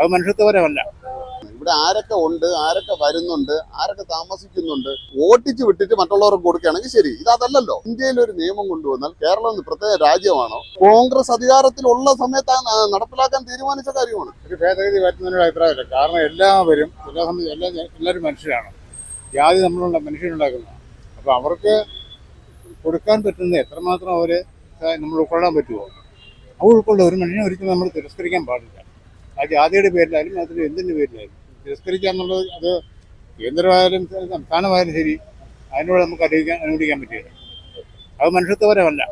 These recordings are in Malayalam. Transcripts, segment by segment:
അത് മനുഷ്യത്വപരമല്ല. ഇവിടെ ആരൊക്കെ ഉണ്ട് ആരൊക്കെ വരുന്നുണ്ട് ആരൊക്കെ താമസിക്കുന്നുണ്ട് ഓട്ടിച്ച് വിട്ടിട്ട് മറ്റുള്ളവർക്ക് കൊടുക്കുകയാണെങ്കിൽ ശരി. ഇത് അതല്ലല്ലോ. ഇന്ത്യയിൽ ഒരു നിയമം കൊണ്ടുവന്നാൽ കേരളം ഒരു പ്രത്യേക രാജ്യമാണോ? കോൺഗ്രസ് അധികാരത്തിലുള്ള സമയത്ത് നടപ്പിലാക്കാൻ തീരുമാനിച്ച കാര്യമാണ്. ഒരു ഭേദഗതി വരുന്നതിനോട് അഭിപ്രായമില്ല. കാരണം എല്ലാവരും എല്ലാ സമയത്തും എല്ലാ എല്ലാവരും മനുഷ്യരാണ്. ജാതി നമ്മളുള്ള മനുഷ്യരുണ്ടാക്കുന്ന അപ്പോൾ അവർക്ക് കൊടുക്കാൻ പറ്റുന്ന എത്രമാത്രം അവർ നമ്മൾ ഉൾക്കൊള്ളാൻ പറ്റുമോ അത് ഉൾക്കൊള്ള ഒരു മനുഷ്യനെ ഒരിക്കലും നമ്മൾ തിരസ്കരിക്കാൻ പാടില്ല. ആ ജാതിയുടെ പേരിലായാലും അതിന് എന്തിന്റെ പേരിലായാലും. തിരസ്കരിക്കാന്നുള്ളത് അത് കേന്ദ്രമായാലും സംസ്ഥാനമായാലും ശരി അതിനോട് നമുക്ക് അനുവദിക്കാൻ അനുവദിക്കാൻ പറ്റില്ല. അത് മനുഷ്യത്വപരമല്ല.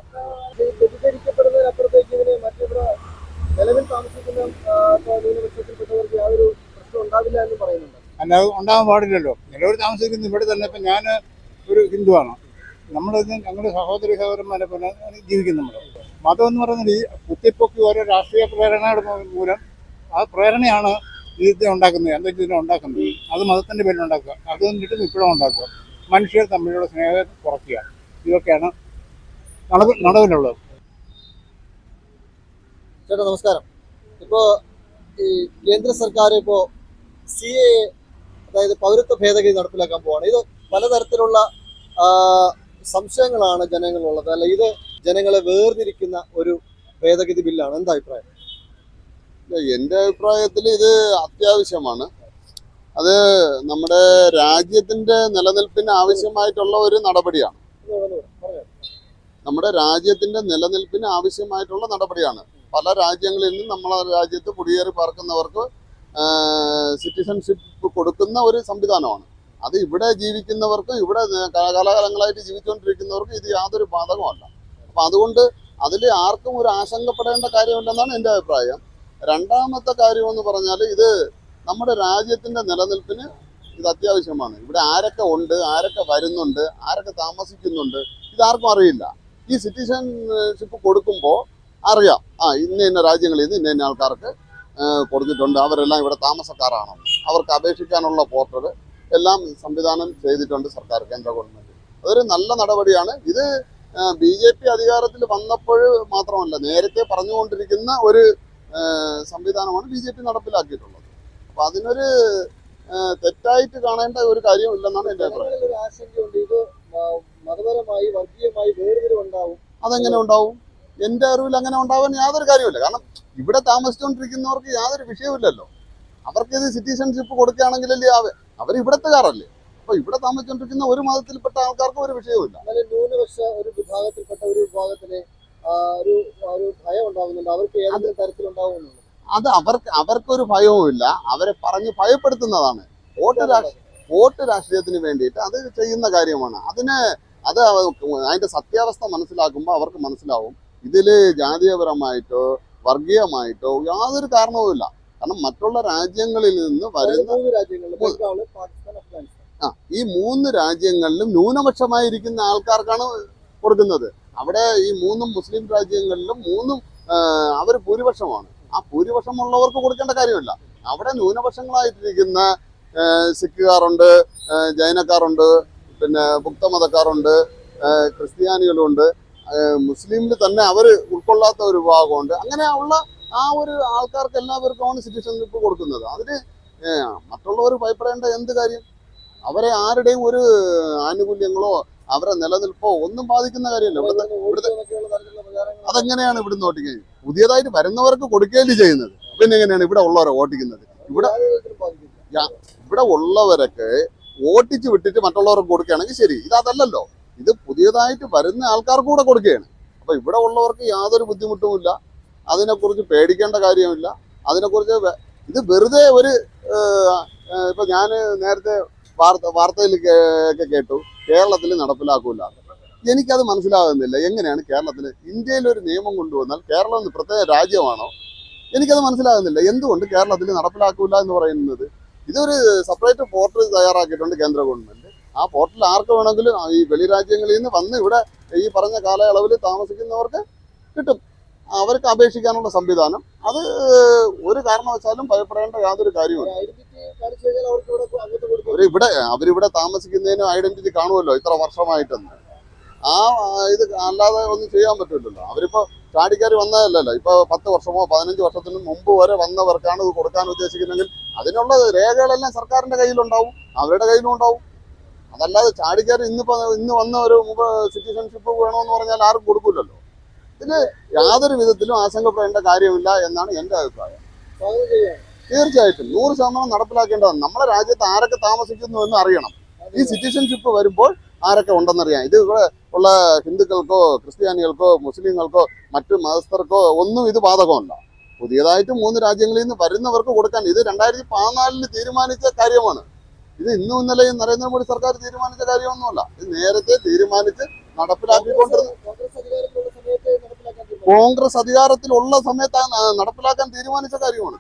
അല്ല അത് ഉണ്ടാകാൻ പാടില്ലല്ലോ. നിലവിൽ താമസിക്കുന്ന ഇവിടെ തന്നെ ഇപ്പം ഞാൻ ഒരു ഹിന്ദുവാണ്. നമ്മൾ ഞങ്ങളുടെ സഹോദരി സഹോദരന്മാരെ പോലെ ജീവിക്കുന്നുണ്ട് നമ്മൾ മതം എന്ന് പറയുന്നത് ഈ കുത്തിപ്പൊക്കി ഓരോ രാഷ്ട്രീയ പ്രേരണയുടെ മൂലം ആ പ്രേരണയാണ് ഇതിനെ ഉണ്ടാക്കുന്നത് ഇതിനെ ഉണ്ടാക്കുന്നത്. അത് മതത്തിന്റെ പേരിൽ ഉണ്ടാക്കുക. അത് കണ്ടിട്ടും ഇപ്പോഴും ഉണ്ടാക്കുക. മനുഷ്യർ തമ്മിലുള്ള സ്നേഹം കുറയ്ക്കുക. ഇതൊക്കെയാണ് നടവ് നടവിലുള്ളത്. ചേട്ടാ നമസ്കാരം. ഇപ്പോൾ ഈ കേന്ദ്ര സർക്കാർ ഇപ്പോൾ സി എ അതായത് പൗരത്വ ഭേദഗതി നടപ്പിലാക്കാൻ പോവാണ്. ഇത് പലതരത്തിലുള്ള സംശയങ്ങളാണ് ജനങ്ങളുള്ളത് അല്ല? ഇത് ജനങ്ങളെ വേർതിരിക്കുന്ന ഒരു ഭേദഗതി ബില്ലാണ്. എന്താ അഭിപ്രായം? എന്റെ അഭിപ്രായത്തിൽ ഇത് അത്യാവശ്യമാണ്. അത് നമ്മുടെ രാജ്യത്തിന്റെ നിലനിൽപ്പിന് ആവശ്യമായിട്ടുള്ള ഒരു നടപടിയാണ്. നമ്മുടെ രാജ്യത്തിന്റെ നിലനിൽപ്പിന് ആവശ്യമായിട്ടുള്ള നടപടിയാണ്. പല രാജ്യങ്ങളിൽ നിന്നും നമ്മളെ രാജ്യത്ത് കുടിയേറി പാർക്കുന്നവർക്ക് സിറ്റിസൺഷിപ്പ് കൊടുക്കുന്ന ഒരു സംവിധാനമാണ്. അത് ഇവിടെ ജീവിക്കുന്നവർക്ക് ഇവിടെ കാലാകാലങ്ങളായിട്ട് ജീവിച്ചുകൊണ്ടിരിക്കുന്നവർക്ക് ഇത് യാതൊരു ബാധകമല്ല അപ്പം അതുകൊണ്ട് അതിൽ ആർക്കും ഒരു ആശങ്കപ്പെടേണ്ട കാര്യമില്ലെന്നാണ് എന്റെ അഭിപ്രായം. രണ്ടാമത്തെ കാര്യം എന്ന് പറഞ്ഞാൽ ഇത് നമ്മുടെ രാജ്യത്തിന്റെ നിലനിൽപ്പിന് ഇത് അത്യാവശ്യമാണ്. ഇവിടെ ആരൊക്കെ ഉണ്ട് ആരൊക്കെ വരുന്നുണ്ട് ആരൊക്കെ താമസിക്കുന്നുണ്ട് ഇതാർക്കും അറിയില്ല. ഈ സിറ്റിസൺഷിപ്പ് കൊടുക്കുമ്പോൾ അറിയാം. ആ ഇന്ന ഇന്ന രാജ്യങ്ങളിൽ നിന്ന് ഇന്ന ഇന്ന ആൾക്കാർക്ക് കൊടുത്തിട്ടുണ്ട്. അവരെല്ലാം ഇവിടെ താമസക്കാരാണോ. അവർക്ക് അപേക്ഷിക്കാനുള്ള പോർട്ടൽ എല്ലാം സംവിധാനം ചെയ്തിട്ടുണ്ട് സർക്കാർ കേന്ദ്ര ഗവൺമെന്റ് അതൊരു നല്ല നടപടിയാണ്. ഇത് ബി ജെ പി അധികാരത്തിൽ വന്നപ്പോൾ മാത്രമല്ല നേരത്തെ പറഞ്ഞുകൊണ്ടിരിക്കുന്ന ഒരു സംവിധാനമാണ് ബി ജെ പി നടപ്പിലാക്കിയിട്ടുള്ളത്. അപ്പൊ അതിനൊരു തെറ്റായിട്ട് കാണേണ്ട ഒരു കാര്യം ഇല്ലെന്നാണ് എന്റെ അഭിപ്രായം. മതപരമായി വർഗീയമായി വേർതിരിവുണ്ടാവും. അതെങ്ങനെ ഉണ്ടാവും? എന്റെ അറിവിൽ അങ്ങനെ ഉണ്ടാവാൻ യാതൊരു കാര്യമില്ല കാരണം ഇവിടെ താമസിച്ചുകൊണ്ടിരിക്കുന്നവർക്ക് യാതൊരു വിഷയമില്ലല്ലോ അവർക്ക് ഇത് സിറ്റിസൺഷിപ്പ് കൊടുക്കുകയാണെങ്കിലല്ലേ ആവേ അവർ ഇവിടത്തുകാരല്ലേ അപ്പൊ ഇവിടെ താമസിച്ചുകൊണ്ടിരിക്കുന്ന ഒരു മതത്തിൽപ്പെട്ട ആൾക്കാർക്കും ഒരു വിഷയവുമില്ല. ഇല്ല ന്യൂനപക്ഷ ഒരു വിഭാഗത്തിൽപ്പെട്ട ഒരു വിഭാഗത്തിന് ഒരു ഒരു ഭയം ഉണ്ടാകുന്നുണ്ട്. അവർക്ക് ഏതെങ്കിലും തരത്തിലുണ്ടാകുന്നുണ്ട് അത് അവർക്ക് അവർക്കൊരു ഭയവുമില്ല. അവരെ പറഞ്ഞ് ഭയപ്പെടുത്തുന്നതാണ്. വോട്ട് രാഷ്ട്രീയ വോട്ട് രാഷ്ട്രീയത്തിന് വേണ്ടിയിട്ട് അത് ചെയ്യുന്ന കാര്യമാണ്. അതിന് അത് അതിന്റെ സത്യാവസ്ഥ മനസ്സിലാക്കുമ്പോൾ അവർക്ക് മനസ്സിലാവും. ഇതിൽ ജാതീയപരമായിട്ടോ വർഗീയമായിട്ടോ യാതൊരു കാരണവുമില്ല കാരണം മറ്റുള്ള രാജ്യങ്ങളിൽ നിന്ന് വരുന്ന ആ ഈ മൂന്ന് രാജ്യങ്ങളിലും ന്യൂനപക്ഷമായിരിക്കുന്ന ആൾക്കാർക്കാണ് കൊടുക്കുന്നത്. അവിടെ ഈ മൂന്നും മുസ്ലിം രാജ്യങ്ങളിലും മൂന്നും അവർ ഭൂരിപക്ഷമാണ്. ആ ഭൂരിപക്ഷമുള്ളവർക്ക് കൊടുക്കേണ്ട കാര്യമില്ല. അവിടെ ന്യൂനപക്ഷങ്ങളായിട്ടിരിക്കുന്ന സിഖുകാരുണ്ട് ജൈനക്കാരുണ്ട് പിന്നെ ബുദ്ധമതക്കാരുണ്ട് ആ, ക്രിസ്ത്യാനികളുണ്ട് മുസ്ലിമിൽ തന്നെ അവർ ഉൾക്കൊള്ളാത്ത ഒരു വിഭാഗമുണ്ട്. അങ്ങനെ ഉള്ള ആ ഒരു ആൾക്കാർക്ക് എല്ലാവർക്കുമാണ് സിറ്റിസൺഷിപ്പ് കൊടുക്കുന്നത്. അതിന് മറ്റുള്ളവർ ഭയപ്പെടേണ്ട എന്ത് കാര്യം? അവരെ ആരുടെയും ഒരു ആനുകൂല്യങ്ങളോ അവരെ നിലനിൽപ്പോ ഒന്നും ബാധിക്കുന്ന കാര്യമല്ല. ഇവിടുത്തെ ഇവിടുത്തെ അതെങ്ങനെയാണ് ഇവിടുന്ന് ഓട്ടിക്കുന്നത് പുതിയതായിട്ട് വരുന്നവർക്ക് കൊടുക്കുകയല്ലേ ചെയ്യുന്നത്? പിന്നെ എങ്ങനെയാണ് ഇവിടെ ഉള്ളവരെ ഓട്ടിക്കുന്നത് ഇവിടെ ഇവിടെ ഉള്ളവരൊക്കെ ഓട്ടിച്ച് വിട്ടിട്ട് മറ്റുള്ളവർക്ക് കൊടുക്കുകയാണെങ്കിൽ ശരി. ഇത് അതല്ലല്ലോ. ഇത് പുതിയതായിട്ട് വരുന്ന ആൾക്കാർക്ക് കൂടെ കൊടുക്കുകയാണ്. അപ്പൊ ഇവിടെ ഉള്ളവർക്ക് യാതൊരു ബുദ്ധിമുട്ടുമില്ല. അതിനെക്കുറിച്ച് പേടിക്കേണ്ട കാര്യമില്ല. അതിനെക്കുറിച്ച് ഇത് വെറുതെ ഒരു ഇപ്പൊ ഞാൻ നേരത്തെ വാർത്ത വാർത്തയിൽ കേട്ടു. കേരളത്തിൽ നടപ്പിലാക്കൂല. എനിക്കത് മനസ്സിലാകുന്നില്ല എങ്ങനെയാണ് കേരളത്തിൽ ഇന്ത്യയിൽ ഒരു നിയമം കൊണ്ടുവന്നാൽ കേരളം ഒന്ന് പ്രത്യേക രാജ്യമാണോ? എനിക്കത് മനസ്സിലാകുന്നില്ല എന്തുകൊണ്ട് കേരളത്തിൽ നടപ്പിലാക്കൂല എന്ന് പറയുന്നത്? ഇതൊരു സെപ്പറേറ്റ് പോർട്ടൽ തയ്യാറാക്കിയിട്ടുണ്ട് കേന്ദ്ര ഗവൺമെന്റ് ആ പോർട്ടൽ ആർക്ക് വേണമെങ്കിലും ഈ വെളി രാജ്യങ്ങളിൽ നിന്ന് വന്ന് ഇവിടെ ഈ പറഞ്ഞ കാലയളവിൽ താമസിക്കുന്നവർക്ക് കിട്ടും. അവർക്ക് അപേക്ഷിക്കാനുള്ള സംവിധാനം. അത് ഒരു കാരണവശാലും ഭയപ്പെടേണ്ട യാതൊരു കാര്യവുമില്ല. ഇവിടെ അവരിവിടെ താമസിക്കുന്നതിന് ഐഡന്റിറ്റി കാണുമല്ലോ ഇത്ര വർഷമായിട്ടെന്ന്. ആ ഇത് അല്ലാതെ ഒന്നും ചെയ്യാൻ പറ്റില്ലല്ലോ. അവരിപ്പോ ചാടിക്കാർ വന്നതല്ലല്ലോ. ഇപ്പൊ പത്ത് വർഷമോ പതിനഞ്ച് വർഷത്തിന് മുമ്പ് വരെ വന്നവർക്കാണ് ഇത് കൊടുക്കാൻ ഉദ്ദേശിക്കുന്നതെങ്കിൽ അതിനുള്ള രേഖകളെല്ലാം സർക്കാരിന്റെ കയ്യിലുണ്ടാവും അവരുടെ കയ്യിലും ഉണ്ടാവും. അതല്ലാതെ ചാടിക്കാരി ഇന്നിപ്പോ ഇന്ന് വന്ന ഒരു സിറ്റിസൺഷിപ്പ് വേണമെന്ന് പറഞ്ഞാൽ ആർക്കും കൊടുക്കില്ലല്ലോ ഇതിന് യാതൊരു വിധത്തിലും ആശങ്കപ്പെടേണ്ട കാര്യമില്ല എന്നാണ് എന്റെ അഭിപ്രായം. തീർച്ചയായിട്ടും നൂറ് ശതമാനം നടപ്പിലാക്കേണ്ടതാണ്. നമ്മളെ രാജ്യത്ത് ആരൊക്കെ താമസിക്കുന്നു എന്ന് അറിയണം. ഈ സിറ്റിസൺഷിപ്പ് വരുമ്പോൾ ആരൊക്കെ ഉണ്ടെന്നറിയാം ഇത് ഇവിടെ ഉള്ള ഹിന്ദുക്കൾക്കോ ക്രിസ്ത്യാനികൾക്കോ മുസ്ലിങ്ങൾക്കോ മറ്റു മതസ്ഥർക്കോ ഒന്നും ഇത് ബാധകമല്ല. പുതിയതായിട്ട് മൂന്ന് രാജ്യങ്ങളിൽ നിന്ന് വരുന്നവർക്ക് കൊടുക്കാൻ ഇത് രണ്ടായിരത്തി പതിനാലിന് തീരുമാനിച്ച കാര്യമാണ്. ഇത് ഇന്നും ഇന്നലെയും നരേന്ദ്രമോദി സർക്കാർ തീരുമാനിച്ച കാര്യമൊന്നുമല്ല. ഇത് നേരത്തെ തീരുമാനിച്ച് നടപ്പിലാക്കിക്കൊണ്ടിരുന്ന കോൺഗ്രസ് അധികാരത്തിലുള്ള സമയത്ത് നടപ്പിലാക്കാൻ തീരുമാനിച്ചു. കാര്യമാണ്.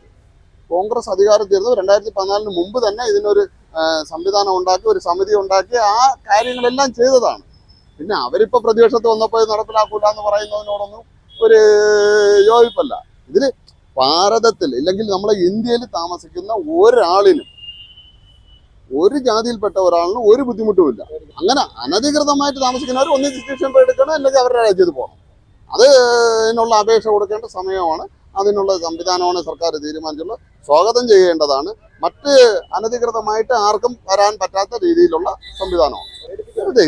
കോൺഗ്രസ് അധികാരത്തിരുന്നു രണ്ടായിരത്തി പതിനാലിന് മുമ്പ് തന്നെ ഇതിനൊരു സംവിധാനം ഉണ്ടാക്കി ഒരു സമിതി ഉണ്ടാക്കി ആ കാര്യങ്ങളെല്ലാം ചെയ്തതാണ്. പിന്നെ അവരിപ്പോ പ്രതിപക്ഷത്ത് വന്നപ്പോൾ നടപ്പിലാക്കൂല എന്ന് പറയുന്നതിനോടൊന്നും ഒരു യോജിപ്പല്ല. ഇതിൽ ഭാരതത്തിൽ ഇല്ലെങ്കിൽ നമ്മളെ ഇന്ത്യയിൽ താമസിക്കുന്ന ഒരാളിനും ഒരു ജാതിയിൽപ്പെട്ട ഒരാളിനും ഒരു ബുദ്ധിമുട്ടുമില്ല. അങ്ങനെ അനധികൃതമായിട്ട് താമസിക്കുന്നവർ ഡിസ്ക്രിപ്ഷൻ സിറ്റുവേഷൻ എടുക്കണം അല്ലെങ്കിൽ അവരുടെ രാജ്യത്ത് പോകണം. അത് അതിനുള്ള അപേക്ഷ കൊടുക്കേണ്ട സമയമാണ്. അതിനുള്ള സംവിധാനമാണ് സർക്കാർ തീരുമാനിച്ചുള്ളത് സ്വാഗതം ചെയ്യേണ്ടതാണ്. മറ്റ് അനധികൃതമായിട്ട് ആർക്കും വരാൻ പറ്റാത്ത രീതിയിലുള്ള സംവിധാനമാണ്.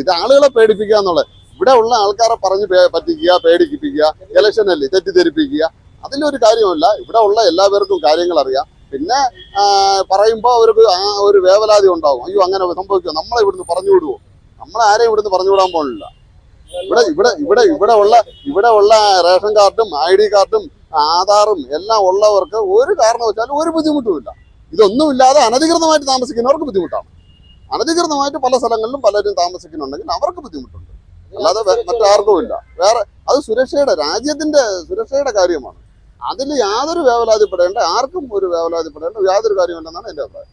ഇത് ആളുകളെ പേടിപ്പിക്കുക എന്നുള്ളത്. ഇവിടെ ഉള്ള ആൾക്കാരെ പറഞ്ഞ് പറ്റിക്കുക പേടിപ്പിക്കുക ഇലക്ഷനല്ലേ തെറ്റിദ്ധരിപ്പിക്കുക. അതിലൊരു കാര്യമല്ല ഇവിടെ ഉള്ള എല്ലാവർക്കും കാര്യങ്ങൾ അറിയാം. പിന്നെ പറയുമ്പോൾ അവർക്ക് ആ ഒരു വേവലാതി ഉണ്ടാവും. അയ്യോ അങ്ങനെ സംഭവിക്കുക നമ്മളെ ഇവിടുന്ന് പറഞ്ഞു വിടുവോ? നമ്മളെ ആരെയും ഇവിടുന്ന് പറഞ്ഞു വിടാൻ പോകുന്നില്ല ഇവിടെ ഇവിടെ ഇവിടെ ഇവിടെ ഉള്ള ഇവിടെ ഉള്ള റേഷൻ കാർഡും ഐ ഡി കാർഡും ആധാറും എല്ലാം ഉള്ളവർക്ക് ഒരു കാരണം വെച്ചാലും ഒരു ബുദ്ധിമുട്ടുമില്ല ഇതൊന്നുമില്ലാതെ അനധികൃതമായിട്ട് താമസിക്കുന്നവർക്ക് ബുദ്ധിമുട്ടാണ്. അനധികൃതമായിട്ട് പല സ്ഥലങ്ങളിലും പലരും താമസിക്കുന്നുണ്ടെങ്കിൽ അവർക്ക് ബുദ്ധിമുട്ടുണ്ട്. അല്ലാതെ മറ്റാർക്കും ഇല്ല. വേറെ അത് സുരക്ഷയുടെ രാജ്യത്തിന്റെ സുരക്ഷയുടെ കാര്യമാണ്. അതിൽ യാതൊരു വേവലാതിപ്പെടേണ്ട ആർക്കും ഒരു വേവലാതിപ്പെടേണ്ട യാതൊരു കാര്യമില്ലെന്നാണ് എന്റെ അഭിപ്രായം.